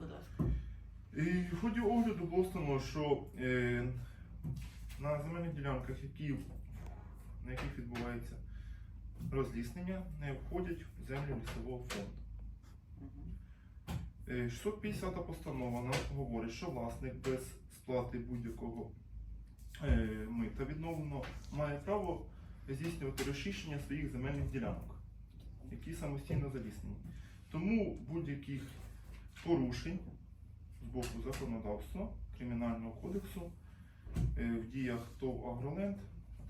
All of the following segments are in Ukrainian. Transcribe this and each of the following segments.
будь ласка. І в ході огляду було встановлено, що е, на земельних ділянках, які, на яких відбувається розліснення, не входять в землю лісового фонду. Мгм. Е, 650 постанова нам говорить, що власник без сплати будь-якого е, мита відновлено має право здійснювати розчищення своїх земельних ділянок, які самостійно заліснені. Тому будь-яких порушень з боку законодавства Кримінального кодексу е, в діях ТОВ Агроленд,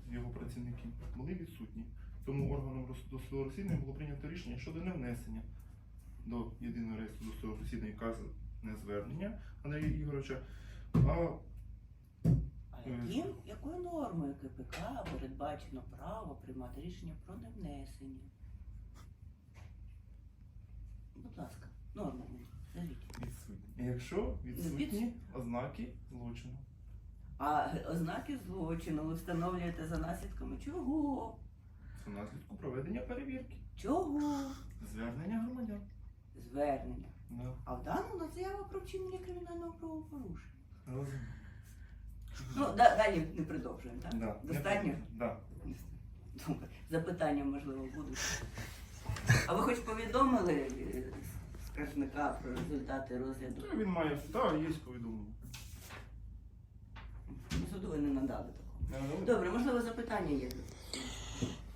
його працівники, були відсутні. Тому органом досудового розслідування було прийнято рішення щодо невнесення до єдиного реєстру досудового розслідування вказане звернення Андрія Ігоровича, а А яким, якою нормою КПК передбачено право приймати рішення про невнесення? Будь ласка, норма. Якщо відсутні ознаки злочину. А ознаки злочину ви встановлюєте за наслідками чого? Це наслідку проведення перевірки, Чого? звернення громадян. Звернення. Да. А в даному заява про вчинення кримінального правопорушення. Розумію. Ну, да, далі не продовжуємо, так? Да. Достатньо? Да. Добре. Запитання, можливо, будуть. А ви хоч повідомили е, скаржника про результати розгляду? Та Він має, та, є повідомлення. Суду ви не надали такого. Не надали? Добре, можливо, запитання є.